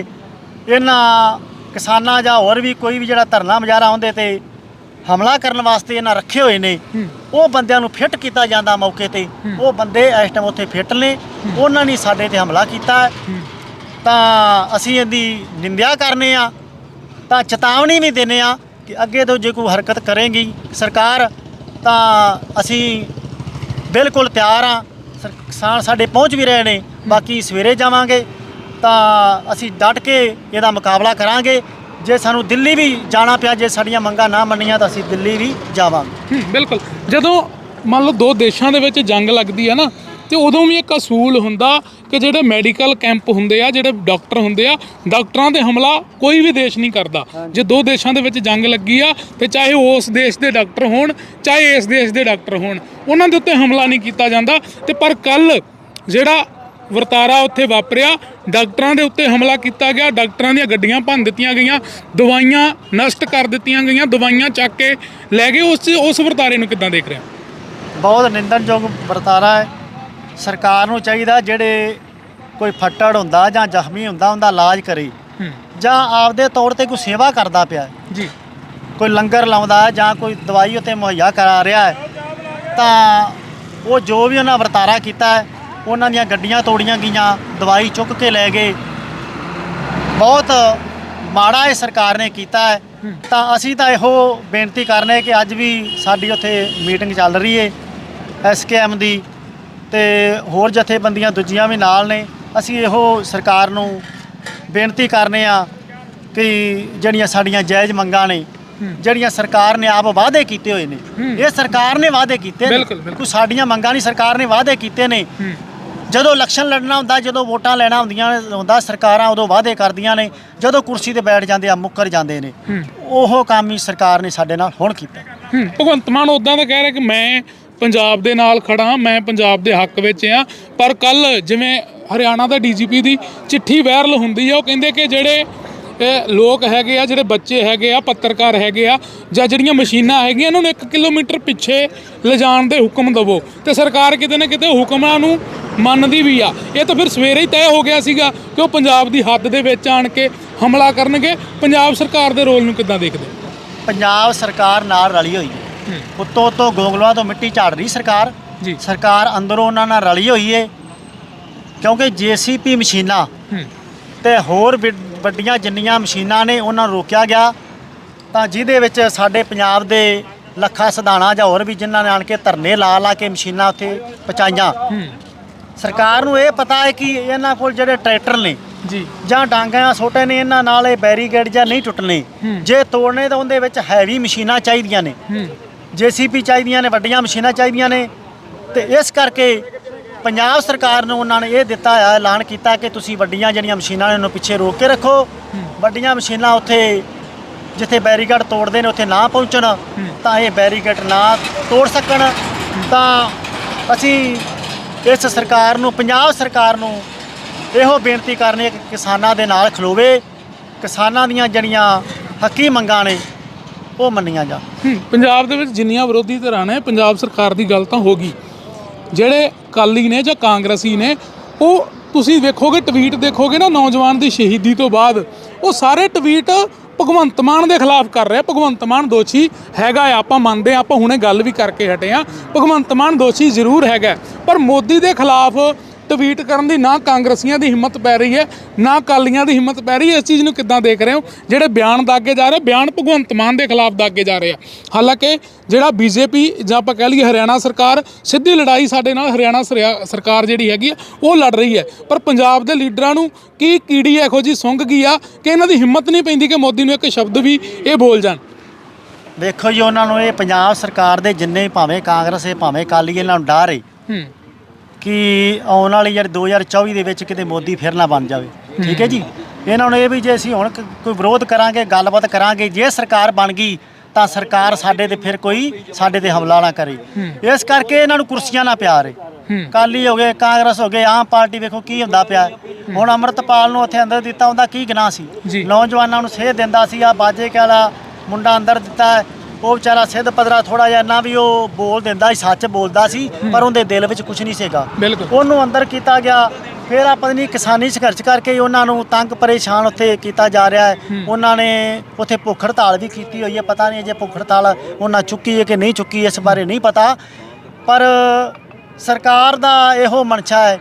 ਇਹਨਾਂ ਕਿਸਾਨਾਂ ਜਾਂ ਹੋਰ ਵੀ ਕੋਈ ਵੀ ਜਿਹੜਾ ਧਰਨਾ ਮੁਜ਼ਾਹਰਾ ਆਉਂਦੇ ਤੇ ਹਮਲਾ ਕਰਨ ਵਾਸਤੇ ਇਹਨਾਂ ਰੱਖੇ ਹੋਏ ਨੇ। ਉਹ ਬੰਦਿਆਂ ਨੂੰ ਫਿੱਟ ਕੀਤਾ ਜਾਂਦਾ ਮੌਕੇ ਤੇ। ਉਹ ਬੰਦੇ ਇਸ ਟਾਈਮ ਉੱਥੇ ਫਿੱਟ ਨੇ। ਉਹਨਾਂ ਨੇ ਸਾਡੇ ਤੇ ਹਮਲਾ ਕੀਤਾ ਤਾਂ ਅਸੀਂ ਇਹਦੀ ਨਿੰਦਿਆ ਕਰਨੇ ਆ। ਤਾਂ ਚੇਤਾਵਨੀ ਵੀ ਦਿੰਦੇ ਆ ਕਿ ਅੱਗੇ ਤੋਂ ਜੇ ਕੋਈ ਹਰਕਤ ਕਰੇਗੀ ਸਰਕਾਰ ਤਾਂ ਅਸੀਂ ਬਿਲਕੁਲ ਤਿਆਰ ਆ। ਕਿਸਾਨ ਸਾਡੇ ਪਹੁੰਚ ਵੀ ਰਹੇ ਨੇ। ਬਾਕੀ ਸਵੇਰੇ ਜਾਵਾਂਗੇ। ਤਾਂ ਅਸੀਂ ਡਟ ਕੇ ਇਹਦਾ ਮੁਕਾਬਲਾ ਕਰਾਂਗੇ। ਜੇ ਸਾਨੂੰ ਦਿੱਲੀ ਵੀ ਜਾਣਾ ਪਿਆ ਜੇ ਸਾਡੀਆਂ ਮੰਗਾਂ ਨਾ ਮੰਨੀਆਂ ਤਾਂ ਅਸੀਂ ਦਿੱਲੀ ਵੀ ਜਾਵਾਂਗੇ।
ਬਿਲਕੁਲ। ਜਦੋਂ ਮੰਨ ਲਓ ਦੋ ਦੇਸ਼ਾਂ ਦੇ ਵਿੱਚ ਜੰਗ ਲੱਗਦੀ ਹੈ ਨਾ ਤੇ ਉਦੋਂ ਵੀ ਇੱਕ ਅਸੂਲ ਹੁੰਦਾ ਕਿ ਜਿਹੜੇ ਮੈਡੀਕਲ ਕੈਂਪ ਹੁੰਦੇ ਆ ਜਿਹੜੇ ਡਾਕਟਰ ਹੁੰਦੇ ਆ ਡਾਕਟਰਾਂ ਦੇ ਹਮਲਾ ਕੋਈ ਵੀ ਦੇਸ਼ ਨਹੀਂ ਕਰਦਾ। ਜੇ ਦੋ ਦੇਸ਼ਾਂ ਦੇ ਵਿੱਚ ਜੰਗ ਲੱਗੀ ਆ ਤੇ ਚਾਹੇ ਉਸ ਦੇਸ਼ ਦੇ ਡਾਕਟਰ ਹੋਣ ਚਾਹੇ ਇਸ ਦੇਸ਼ ਦੇ ਡਾਕਟਰ ਹੋਣ ਉਹਨਾਂ ਦੇ ਉੱਤੇ ਹਮਲਾ ਨਹੀਂ ਕੀਤਾ ਜਾਂਦਾ। ਤੇ ਪਰ ਕੱਲ ਜਿਹੜਾ ਵਰਤਾਰਾ ਉੱਥੇ ਵਾਪਰਿਆ। ਡਾਕਟਰਾਂ ਦੇ ਉੱਤੇ ਹਮਲਾ ਕੀਤਾ ਗਿਆ। ਡਾਕਟਰਾਂ ਦੀਆਂ ਗੱਡੀਆਂ ਭੰਨ ਦਿੱਤੀਆਂ ਗਈਆਂ। ਦਵਾਈਆਂ ਨਸ਼ਟ ਕਰ ਦਿੱਤੀਆਂ ਗਈਆਂ। ਦਵਾਈਆਂ ਚੱਕ ਕੇ ਲੈ ਗਏ। ਉਸ ਉਸ ਵਰਤਾਰੇ ਨੂੰ ਕਿੱਦਾਂ ਦੇਖ ਰਹੇ
ਬਹੁਤ ਨਿੰਦਣਯੋਗ ਵਰਤਾਰਾ ਹੈ। ਸਰਕਾਰ ਨੂੰ ਚਾਹੀਦਾ ਜਿਹੜੇ ਕੋਈ ਫੱਟੜ ਹੁੰਦਾ ਜਾਂ ਜ਼ਖਮੀ ਹੁੰਦਾ ਉਹਦਾ ਇਲਾਜ ਕਰੇ। ਜਾਂ ਆਪਦੇ ਤੌਰ ਤੇ ਕੋਈ ਸੇਵਾ ਕਰਦਾ ਪਿਆ।
ਜੀ।
ਕੋਈ ਲੰਗਰ ਲਾਉਂਦਾ ਜਾਂ ਕੋਈ ਦਵਾਈ ਉੱਤੇ ਮੁਹੱਈਆ ਕਰਾ ਰਿਹਾ ਹੈ। ਤਾਂ ਉਹ ਜੋ ਵੀ ਉਹਨਾਂ ਵਰਤਾਰਾ ਕੀਤਾ ਹੈ ਉਹਨਾਂ ਦੀਆਂ ਗੱਡੀਆਂ ਤੋੜੀਆਂ ਗਈਆਂ ਦਵਾਈ ਚੁੱਕ ਕੇ ਲੈ ਗਏ ਬਹੁਤ ਮਾੜਾ ਇਹ ਸਰਕਾਰ ਨੇ ਕੀਤਾ ਹੈ। ਤਾਂ ਅਸੀਂ ਤਾਂ ਇਹੋ ਬੇਨਤੀ ਕਰਨੇ ਕਿ ਅੱਜ ਵੀ ਸਾਡੀ ਉੱਥੇ ਮੀਟਿੰਗ ਚੱਲ ਰਹੀ ਹੈ ਐਸਕੇਐਮ ਦੀ ਤੇ ਹੋਰ ਜਥੇਬੰਦੀਆਂ ਦੂਜੀਆਂ ਵੀ ਨਾਲ ਨੇ ਅਸੀਂ ਇਹੋ ਸਰਕਾਰ ਨੂੰ ਬੇਨਤੀ ਕਰਨੇ ਆ ਕਿ ਜਿਹੜੀਆਂ ਸਾਡੀਆਂ ਜਾਇਜ਼ ਮੰਗਾਂ ਨੇ। ਜਿਹੜੀਆਂ ਸਰਕਾਰ ਨੇ ਆਪ ਵਾਅਦੇ ਕੀਤੇ ਹੋਏ ਨੇ। ਇਹ ਸਰਕਾਰ ਨੇ ਵਾਅਦੇ ਕੀਤੇ ਨੇ। ਕੋਈ ਸਾਡੀਆਂ ਮੰਗਾਂ ਨਹੀਂ ਸਰਕਾਰ ਨੇ ਵਾਅਦੇ ਕੀਤੇ ਨੇ ਜਦੋਂ ਇਲੈਕਸ਼ਨ ਲੜਨਾ ਹੁੰਦਾ ਜਦੋਂ ਵੋਟਾਂ ਲੈਣਾ ਹੁੰਦੀਆਂ ਹੁੰਦਾ ਸਰਕਾਰਾਂ ਉਦੋਂ ਵਾਅਦੇ ਕਰਦੀਆਂ ਨੇ ਜਦੋਂ ਕੁਰਸੀ ਤੇ ਬੈਠ ਜਾਂਦੇ ਆ ਮੁੱਕਰ ਜਾਂਦੇ ਨੇ। ਉਹ ਕੰਮ ਹੀ ਸਰਕਾਰ ਨੇ ਸਾਡੇ ਨਾਲ ਹੁਣ ਕੀਤਾ।
ਭਗਵੰਤ ਮਾਨ ਉਦਾਂ ਤਾਂ ਕਹਿ ਰਿਹਾ ਕਿ ਮੈਂ ਪੰਜਾਬ ਦੇ ਨਾਲ ਖੜਾ ਮੈਂ ਪੰਜਾਬ ਦੇ ਹੱਕ ਵਿੱਚ ਆ ਪਰ ਕੱਲ ਜਿਵੇਂ ਹਰਿਆਣਾ ਦਾ ਡੀਜੀਪੀ ਦੀ ਚਿੱਠੀ ਵਾਇਰਲ ਹੁੰਦੀ ਆ ਉਹ ਕਹਿੰਦੇ ਕਿ ਜਿਹੜੇ ਇਹ ਲੋਕ ਹੈਗੇ ਆ ਜਿਹੜੇ ਬੱਚੇ ਹੈਗੇ ਆ ਪੱਤਰਕਾਰ ਹੈਗੇ ਆ ਜਾਂ ਜਿਹੜੀਆਂ ਮਸ਼ੀਨਾਂ ਹੈਗੀਆਂ ਇਹਨਾਂ ਨੂੰ 1 ਕਿਲੋਮੀਟਰ ਪਿੱਛੇ ਲਿਜਾਣ ਦੇ ਹੁਕਮ ਦਵੋ। ਤੇ ਸਰਕਾਰ ਕਿਤੇ ਨਾ ਕਿਤੇ ਹੁਕਮਾਂ ਨੂੰ ਮੰਨਦੀ ਵੀ ਆ। ਇਹ ਤਾਂ ਫਿਰ ਸਵੇਰੇ ਹੀ ਤੈਅ ਹੋ ਗਿਆ ਸੀਗਾ ਕਿ ਉਹ ਪੰਜਾਬ ਦੀ ਹੱਦ ਦੇ ਵਿੱਚ ਆਣ ਕੇ ਹਮਲਾ ਕਰਨਗੇ। ਪੰਜਾਬ ਸਰਕਾਰ ਦੇ ਰੋਲ ਨੂੰ ਕਿੱਦਾਂ ਦੇਖਦੇ?
ਪੰਜਾਬ ਸਰਕਾਰ ਨਾਲ ਰਲੀ ਹੋਈ ਹੈ। ਉੱਤੋਂ ਉੱਤੋਂ ਗੋਂਗਲੂਆਂ ਤੋਂ ਮਿੱਟੀ ਝਾੜ ਰਹੀ ਸਰਕਾਰ।
ਜੀ।
ਸਰਕਾਰ ਅੰਦਰੋਂ ਉਹਨਾਂ ਨਾਲ ਰਲੀ ਹੋਈ ਹੈ ਕਿਉਂਕਿ ਜੀਸੀਪੀ ਮਸ਼ੀਨਾਂ ਤੇ ਹੋਰ ਵੱਡੀਆਂ ਜਿੰਨੀਆਂ ਮਸ਼ੀਨਾਂ ਨੇ ਉਹਨਾਂ ਨੂੰ ਰੋਕਿਆ ਗਿਆ ਤਾਂ ਜਿਹਦੇ ਵਿੱਚ ਸਾਡੇ ਪੰਜਾਬ ਦੇ ਲੱਖਾ ਸਧਾਣਾ ਜਾਂ ਹੋਰ ਵੀ ਜਿਨ੍ਹਾਂ ਨੇ ਆਣ ਕੇ ਧਰਨੇ ਲਾ ਲਾ ਕੇ ਮਸ਼ੀਨਾਂ ਉੱਥੇ ਪਹੁੰਚਾਈਆਂ। ਸਰਕਾਰ ਨੂੰ ਇਹ ਪਤਾ ਹੈ ਕਿ ਇਹਨਾਂ ਕੋਲ ਜਿਹੜੇ ਟਰੈਕਟਰ ਨੇ
ਜੀ।
ਜਾਂ ਡਾਂਗਾਂ ਛੋਟੇ ਨੇ ਇਹਨਾਂ ਨਾਲ ਇਹ ਬੈਰੀਕੇਡ ਜਾਂ ਨਹੀਂ ਟੁੱਟਣੇ। ਜੇ ਤੋੜਨੇ ਤਾਂ ਉਹਦੇ ਵਿੱਚ ਹੈਵੀ ਮਸ਼ੀਨਾਂ ਚਾਹੀਦੀਆਂ ਨੇ। ਜੀਸੀਪੀ ਚਾਹੀਦੀਆਂ ਨੇ ਵੱਡੀਆਂ ਮਸ਼ੀਨਾਂ ਚਾਹੀਦੀਆਂ ਨੇ। ਤੇ ਇਸ ਕਰਕੇ ਪੰਜਾਬ ਸਰਕਾਰ ਨੂੰ ਉਹਨਾਂ ਨੇ ਇਹ ਦਿੱਤਾ ਹੈ ਐਲਾਨ ਕੀਤਾ ਕਿ ਤੁਸੀਂ ਵੱਡੀਆਂ ਜਿਹੜੀਆਂ ਮਸ਼ੀਨਾਂ ਨੇ ਉਹਨੂੰ ਪਿੱਛੇ ਰੋਕ ਕੇ ਰੱਖੋ। ਵੱਡੀਆਂ ਮਸ਼ੀਨਾਂ ਉੱਥੇ ਜਿੱਥੇ ਬੈਰੀਕੇਡ ਤੋੜਦੇ ਨੇ, ਉੱਥੇ ਨਾ ਪਹੁੰਚਣ, ਤਾਂ ਇਹ ਬੈਰੀਕੇਡ ਨਾ ਤੋੜ ਸਕਣ। ਤਾਂ ਅਸੀਂ ਇਸ ਸਰਕਾਰ ਨੂੰ, ਪੰਜਾਬ ਸਰਕਾਰ ਨੂੰ ਇਹੋ ਬੇਨਤੀ ਕਰਨੀ ਹੈ ਕਿ ਕਿਸਾਨਾਂ ਦੇ ਨਾਲ ਖਲੋਵੇ। ਕਿਸਾਨਾਂ ਦੀਆਂ ਜਿਹੜੀਆਂ ਹੱਕੀ ਮੰਗਾਂ ਨੇ, ਉਹ ਮੰਨੀਆਂ ਜਾਣ।
ਪੰਜਾਬ ਦੇ ਵਿੱਚ ਜਿੰਨੀਆਂ ਵਿਰੋਧੀ ਧਿਰਾਂ ਨੇ, ਪੰਜਾਬ ਸਰਕਾਰ ਦੀ ਗੱਲ ਤਾਂ ਹੋ ਗਈ। ਜਿਹੜੇ ਅਕਾਲੀ ਨੇ ਜਾਂ ਕਾਂਗਰਸੀ ਨੇ, ਉਹ ਤੁਸੀਂ ਵੇਖੋਗੇ ਟਵੀਟ ਦੇਖੋਗੇ ਨਾ ਨੌਜਵਾਨ ਦੀ ਸ਼ਹੀਦੀ ਤੋਂ ਬਾਅਦ, ਉਹ ਸਾਰੇ ਟਵੀਟ ਭਗਵੰਤ ਮਾਨ ਦੇ ਖਿਲਾਫ ਕਰ ਰਿਹਾ। ਭਗਵੰਤ ਮਾਨ ਦੋਸ਼ੀ ਹੈਗਾ ਆ, ਆਪਾਂ ਮੰਨਦੇ ਆ ਆਪਾਂ ਹੁਣੇ ਗੱਲ ਵੀ ਕਰਕੇ ਹਟੇ ਆ ਭਗਵੰਤ ਮਾਨ ਦੋਸ਼ੀ ਜ਼ਰੂਰ ਹੈਗਾ, ਪਰ ਮੋਦੀ ਦੇ ਖਿਲਾਫ ਟਵੀਟ ਕਰਨ ਦੀ ਨਾ ਕਾਂਗਰਸੀਆਂ ਦੀ ਹਿੰਮਤ ਪੈ ਰਹੀ ਹੈ ਨਾ ਕਾਲੀਆਂ ਦੀ ਹਿੰਮਤ ਪੈ ਰਹੀ ਹੈ। ਇਸ ਚੀਜ਼ ਨੂੰ ਕਿੱਦਾਂ ਦੇਖ ਰਹੇ ਹੋ? ਜਿਹੜੇ ਬਿਆਨ ਦਾਗੇ ਜਾ ਰਹੇ ਬਿਆਨ ਭਗਵੰਤ ਮਾਨ ਦੇ ਖਿਲਾਫ ਦਾਗੇ ਜਾ ਰਹੇ ਆ। ਹਾਲਾਂਕਿ ਜਿਹੜਾ ਬੀਜੇਪੀ ਜਾਂ ਆਪਾਂ ਕਹਿ ਲਈਏ ਹਰਿਆਣਾ ਸਰਕਾਰ ਸਿੱਧੀ ਲੜਾਈ ਸਾਡੇ ਨਾਲ ਹਰਿਆਣਾ ਸਰਕਾਰ ਜਿਹੜੀ ਹੈਗੀ ਆ ਉਹ ਲੜ ਰਹੀ ਹੈ। ਪਰ ਪੰਜਾਬ ਦੇ ਲੀਡਰਾਂ ਨੂੰ ਕੀ ਕੀੜੀ ਇਹੋ ਜੀ ਸੁੰਘ ਗਈ ਆ ਕਿ ਇਹਨਾਂ ਦੀ ਹਿੰਮਤ ਨਹੀਂ ਪੈਂਦੀ ਕਿ ਮੋਦੀ ਨੂੰ ਇੱਕ ਸ਼ਬਦ ਵੀ ਇਹ ਬੋਲ ਜਾਣ?
ਵੇਖੋ ਜੀ ਉਹਨਾਂ ਨੂੰ ਇਹ ਪੰਜਾਬ ਸਰਕਾਰ ਦੇ ਜਿੰਨੇ ਭਾਵੇਂ ਕਾਂਗਰਸ ਇਹ ਭਾਵੇਂ ਅਕਾਲੀ ਇਹਨਾਂ ਨੂੰ ਡਰ ਹੂੰ। ਕਿ ਆਉਣ ਵਾਲੀ ਜਿਹੜੀ 2024 ਦੇ ਵਿੱਚ ਕਿਤੇ ਮੋਦੀ ਫਿਰ ਨਾ ਬਣ ਜਾਵੇ ਠੀਕ ਹੈ ਜੀ ਇਹਨਾਂ ਨੂੰ ਇਹ ਵੀ ਜੇ ਅਸੀਂ ਹੁਣ ਕ- ਕੋਈ ਵਿਰੋਧ ਕਰਾਂਗੇ ਗੱਲਬਾਤ ਕਰਾਂਗੇ ਜੇ ਸਰਕਾਰ ਬਣ ਗਈ ਤਾਂ ਸਰਕਾਰ ਸਾਡੇ ਤੇ ਫਿਰ ਕੋਈ ਸਾਡੇ ਤੇ ਹਮਲਾ ਨਾ ਕਰੇ ਇਸ ਕਰਕੇ ਇਹਨਾਂ ਨੂੰ ਕੁਰਸੀਆਂ ਨਾਲ ਪਿਆਰ ਹੈ
ਹੂੰ।
ਕਾਲੀ ਹੋ ਗਏ ਕਾਂਗਰਸ ਹੋ ਗਏ ਆਮ ਪਾਰਟੀ ਵੇਖੋ ਕੀ ਹੁੰਦਾ ਪਿਆ। ਹੁਣ ਅਮਰਤਪਾਲ ਨੂੰ ਉੱਥੇ ਅੰਦਰ ਦਿੱਤਾ ਉਹਦਾ ਕੀ ਗੁਨਾਹ ਸੀ
ਜੀ।
ਨੌਜਵਾਨਾਂ ਨੂੰ ਸੇਧ ਦਿੰਦਾ ਸੀ ਆ ਬਾਜੇ ਵਾਲਾ ਮੁੰਡਾ ਅੰਦਰ ਦਿੱਤਾ ਹੈ। ਉਹ ਵਿਚਾਰਾ ਸਿੱਧ ਪਦਰਾ ਥੋੜਾ ਜਿਹਾ ਨਾ ਵੀ ਉਹ ਬੋਲ ਦਿੰਦਾ ਸੀ ਸੱਚ ਬੋਲਦਾ ਸੀ ਪਰ ਉਹਦੇ ਦਿਲ ਵਿੱਚ ਕੁਝ ਨਹੀਂ ਸੀਗਾ।
ਬਿਲਕੁਲ।
ਉਹਨੂੰ ਅੰਦਰ ਕੀਤਾ ਗਿਆ। ਫਿਰ ਆ ਪਤਾ ਨਹੀਂ ਕਿਸਾਨੀ ਸੰਘਰਸ਼ ਕਰਕੇ ਹੀ ਉਹਨਾਂ ਨੂੰ ਤੰਗ ਪਰੇਸ਼ਾਨ ਉੱਥੇ ਕੀਤਾ ਜਾ ਰਿਹਾ ਹੈ। ਉਹਨਾਂ ਨੇ ਉੱਥੇ ਭੁੱਖ ਹੜਤਾਲ ਵੀ ਕੀਤੀ ਹੋਈ ਹੈ। ਪਤਾ ਨਹੀਂ ਜੇ ਭੁੱਖ ਹੜਤਾਲ ਉਹਨਾਂ ਚੁੱਕੀ ਹੈ ਕਿ ਨਹੀਂ ਚੁੱਕੀ ਇਸ ਬਾਰੇ ਨਹੀਂ ਪਤਾ। ਪਰ ਸਰਕਾਰ ਦਾ ਇਹੋ ਮਨਸ਼ਾ ਹੈ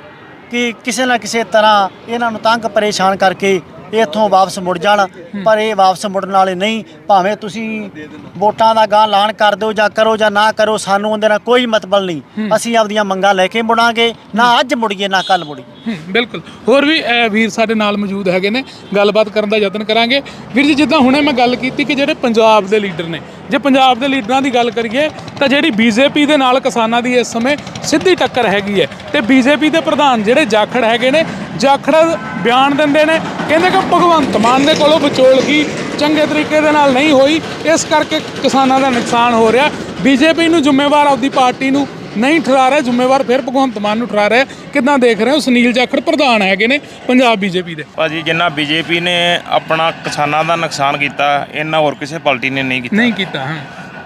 ਕਿ ਕਿਸੇ ਨਾ ਕਿਸੇ ਤਰ੍ਹਾਂ ਇਹਨਾਂ ਨੂੰ ਤੰਗ ਪਰੇਸ਼ਾਨ ਕਰਕੇ ਇੱਥੋਂ ਵਾਪਸ ਮੁੜ ਜਾਣ ਪਰ ਇਹ ਵਾਪਸ ਮੁੜਨ ਵਾਲੇ ਨਹੀਂ। ਭਾਵੇਂ ਤੁਸੀਂ ਵੋਟਾਂ ਦਾ ਗਾਂ ਐਲਾਨ ਕਰ ਦਿਓ ਜਾਂ ਕਰੋ ਜਾਂ ਨਾ ਕਰੋ ਸਾਨੂੰ ਉਹਦੇ ਨਾਲ ਕੋਈ ਮਤਲਬ ਨਹੀਂ। ਅਸੀਂ ਆਪਦੀਆਂ ਮੰਗਾਂ ਲੈ ਕੇ ਮੁੜਾਂਗੇ ਨਾ ਅੱਜ ਮੁੜੀਏ ਨਾ ਕੱਲ ਮੁੜੀਏ।
ਬਿਲਕੁਲ। ਹੋਰ ਵੀ ਅਹ, ਵੀਰ ਸਾਡੇ ਨਾਲ ਮੌਜੂਦ ਹੈਗੇ ਨੇ। ਗੱਲਬਾਤ ਕਰਨ ਦਾ ਯਤਨ ਕਰਾਂਗੇ। ਵੀਰ ਜੀ ਜਿੱਦਾਂ ਹੁਣੇ ਮੈਂ ਗੱਲ ਕੀਤੀ ਕਿ ਜਿਹੜੇ ਪੰਜਾਬ ਦੇ ਲੀਡਰ ਨੇ ਜੇ ਪੰਜਾਬ ਦੇ ਲੀਡਰਾਂ ਦੀ ਗੱਲ ਕਰੀਏ, ਤਾਂ ਜਿਹੜੀ ਬੀਜੇਪੀ ਦੇ ਨਾਲ ਕਿਸਾਨਾਂ ਦੀ ਇਸ ਸਮੇਂ ਸਿੱਧੀ ਟੱਕਰ ਹੈਗੀ ਹੈ। ਤੇ ਬੀਜੇਪੀ ਦੇ ਪ੍ਰਧਾਨ ਜਿਹੜੇ ਜਾਖੜ ਹੈਗੇ ਨੇ, ਜਾਖੜ ਬਿਆਨ ਦਿੰਦੇ ਨੇ, ਕਹਿੰਦੇ ਕਿ ਭਗਵੰਤ ਮਾਨ ਦੇ ਕੋਲੋਂ ਵਿਚੋਲਗੀ ਚੰਗੇ ਤਰੀਕੇ ਦੇ ਨਾਲ ਨਹੀਂ ਹੋਈ, ਇਸ ਕਰਕੇ ਕਿਸਾਨਾਂ ਦਾ ਨੁਕਸਾਨ ਹੋ ਰਿਹਾ। ਬੀਜੇਪੀ ਨੂੰ ਜ਼ਿੰਮੇਵਾਰ ਆਪਦੀ ਪਾਰਟੀ ਨੂੰ ਨਹੀਂ ਠਹਿਰਾ ਰਿਹਾ ਜ਼ਿੰਮੇਵਾਰ ਫਿਰ ਭਗਵੰਤ ਮਾਨ ਨੂੰ ਠਹਿਰਾ ਰਿਹਾ। ਕਿੱਦਾਂ ਦੇਖ ਰਹੇ ਹੋ? ਸੁਨੀਲ ਜਾਖੜ ਪ੍ਰਧਾਨ ਹੈਗੇ ਨੇ ਪੰਜਾਬ ਬੀਜੇਪੀ ਦੇ।
ਭਾਜੀ ਜਿੰਨਾ ਬੀਜੇਪੀ ਨੇ ਆਪਣਾ ਕਿਸਾਨਾਂ ਦਾ ਨੁਕਸਾਨ ਕੀਤਾ ਇੰਨਾ ਹੋਰ ਕਿਸੇ ਪਾਰਟੀ ਨੇ ਨਹੀਂ ਕੀਤਾ।
ਨਹੀਂ ਕੀਤਾ ਹਾਂ।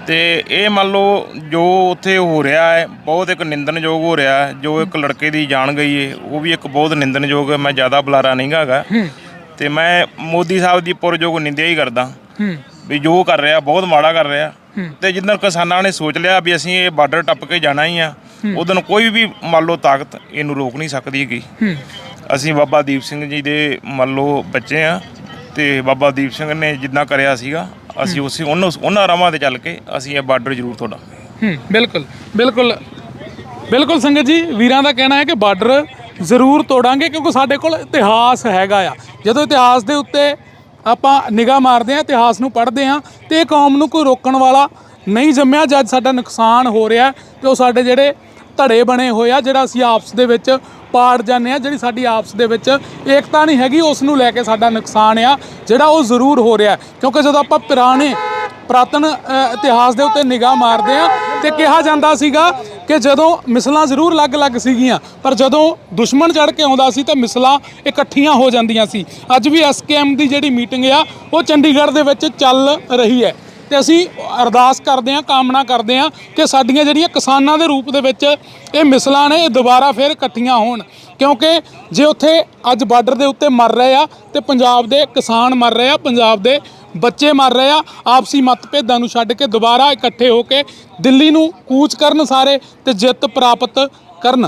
ਤੇ ਇਹ ਮੰਨ ਲਓ ਜੋ ਉੱਥੇ ਹੋ ਰਿਹਾ ਹੈ ਬਹੁਤ ਇੱਕ ਨਿੰਦਣਯੋਗ ਹੋ ਰਿਹਾ ਹੈ। ਜੋ ਇੱਕ ਲੜਕੇ ਦੀ ਜਾਨ ਗਈ ਹੈ ਉਹ ਵੀ ਇੱਕ ਬਹੁਤ ਨਿੰਦਣਯੋਗ ਹੈ। ਮੈਂ ਜ਼ਿਆਦਾ ਬੁਲਾਰਾ ਨਹੀਂ ਹੈਗਾ ਤੇ ਮੈਂ ਮੋਦੀ ਸਾਹਿਬ ਦੀ ਪੁਰਜੋਗ ਨਿੰਦਿਆ ਹੀ ਕਰਦਾ। ਵੀ ਜੋ ਕਰ ਰਿਹਾ ਬਹੁਤ ਮਾੜਾ ਕਰ ਰਿਹਾ। ਤੇ ਜਿੱਦਣ ਕਿਸਾਨਾਂ ਨੇ ਸੋਚ ਲਿਆ ਵੀ ਅਸੀਂ ਇਹ ਬਾਰਡਰ ਟੱਪ ਕੇ ਜਾਣਾ ਹੀ ਆ ਉਦੋਂ ਕੋਈ ਵੀ ਮੰਨ ਲਓ ਤਾਕਤ ਇਹਨੂੰ ਰੋਕ ਨਹੀਂ ਸਕਦੀ ਹੈਗੀ। ਅਸੀਂ ਬਾਬਾ ਦੀਪ ਸਿੰਘ ਜੀ ਦੇ ਮੰਨ ਲਓ ਬੱਚੇ ਆ ਤੇ ਬਾਬਾ ਦੀਪ ਸਿੰਘ ਨੇ ਜਿੱਦਾਂ ਕਰਿਆ ਸੀਗਾ ਅਸੀਂ ਉਸੇ ਉਹਨਾਂ ਉਹਨਾਂ ਰਾਵਾਂ ਤੇ ਚੱਲ ਕੇ ਅਸੀਂ ਇਹ ਬਾਰਡਰ ਜ਼ਰੂਰ
ਹੂੰ ਬਿਲਕੁਲ ਬਿਲਕੁਲ ਬਿਲਕੁਲ ਸੰਗਤ ਜੀ ਵੀਰਾਂ ਦਾ ਕਹਿਣਾ ਹੈ ਕਿ ਬਾਰਡਰ ਜ਼ਰੂਰ ਤੋੜਾਂਗੇ ਕਿਉਂਕਿ ਸਾਡੇ ਕੋਲ ਇਤਿਹਾਸ ਹੈਗਾ ਆ। ਜਦੋਂ ਇਤਿਹਾਸ ਦੇ ਉੱਤੇ ਆਪਾਂ ਨਿਗਾਹ ਮਾਰਦੇ ਆ ਇਤਿਹਾਸ ਨੂੰ ਪੜ੍ਹਦੇ ਆ ਤੇ ਇਹ ਕੌਮ ਨੂੰ ਕੋਈ ਰੋਕਣ ਵਾਲਾ ਨਹੀਂ ਜੰਮਿਆ ਜਦ ਸਾਡਾ ਨੁਕਸਾਨ ਹੋ ਰਿਹਾ ਤੇ ਉਹ ਸਾਡੇ ਜਿਹੜੇ ਧੜੇ ਬਣੇ ਹੋਏ ਆ, ਜਿਹੜਾ ਅਸੀਂ ਆਪਸ ਦੇ ਵਿੱਚ ਪਾੜ ਜਾਂਦੇ ਆ ਜਿਹੜੀ ਸਾਡੀ ਆਪਸ ਦੇ ਵਿੱਚ ਏਕਤਾ ਨਹੀਂ ਹੈਗੀ, ਉਸ ਨੂੰ ਲੈ ਕੇ ਸਾਡਾ ਨੁਕਸਾਨ ਆ, ਜਿਹੜਾ ਉਹ ਜ਼ਰੂਰ ਹੋ ਰਿਹਾ ਕਿਉਂਕਿ ਜਦੋਂ ਆਪਾਂ ਪੁਰਾਣੇ, ਪ੍ਰਾਤਨ ਇਤਿਹਾਸ ਦੇ ਉੱਤੇ ਨਿਗਾਹ ਮਾਰਦੇ ਆ ਤੇ ਕਿਹਾ ਜਾਂਦਾ ਸੀਗਾ ਕਿ ਜਦੋਂ ਮਿਸਲਾਂ ਜ਼ਰੂਰ ਅਲੱਗ-ਅਲੱਗ ਸੀਗੀਆਂ, ਪਰ ਜਦੋਂ ਦੁਸ਼ਮਣ ਚੜ ਕੇ ਆਉਂਦਾ ਸੀ ਤਾਂ ਮਿਸਲਾਂ ਇਕੱਠੀਆਂ ਹੋ ਜਾਂਦੀਆਂ ਸੀ। ਅੱਜ ਵੀ ਐਸਕੇਐਮ ਦੀ ਜਿਹੜੀ ਮੀਟਿੰਗ ਆ, ਉਹ ਚੰਡੀਗੜ੍ਹ ਦੇ ਵਿੱਚ ਚੱਲ ਰਹੀ ਹੈ। ਤੇ ਅਸੀਂ ਅਰਦਾਸ ਕਰਦੇ ਹਾਂ, ਕਾਮਨਾ ਕਰਦੇ ਹਾਂ ਕਿ ਸਾਡੀਆਂ ਜਿਹੜੀਆਂ ਕਿਸਾਨਾਂ ਦੇ ਰੂਪ ਦੇ ਵਿੱਚ ਇਹ ਮਿਸਲਾਂ ਨੇ, ਇਹ ਦੁਬਾਰਾ ਫਿਰ ਇਕੱਠੀਆਂ ਹੋਣ। ਕਿਉਂਕਿ ਜੇ ਉੱਥੇ ਅੱਜ ਬਾਰਡਰ ਦੇ ਉੱਤੇ ਮਰ ਰਹੇ ਆ, ਤੇ ਪੰਜਾਬ ਦੇ ਕਿਸਾਨ ਮਰ ਰਹੇ ਆ, ਪੰਜਾਬ ਦੇ ਬੱਚੇ ਮਰ ਰਹੇ ਆ, ਆਪਸੀ ਮਤਭੇਦਾਂ ਨੂੰ ਛੱਡ ਕੇ ਦੁਬਾਰਾ ਇਕੱਠੇ ਹੋ ਕੇ ਦਿੱਲੀ ਨੂੰ ਕੂਚ ਕਰਨ ਸਾਰੇ ਤੇ ਜਿੱਤ ਪ੍ਰਾਪਤ ਕਰਨ।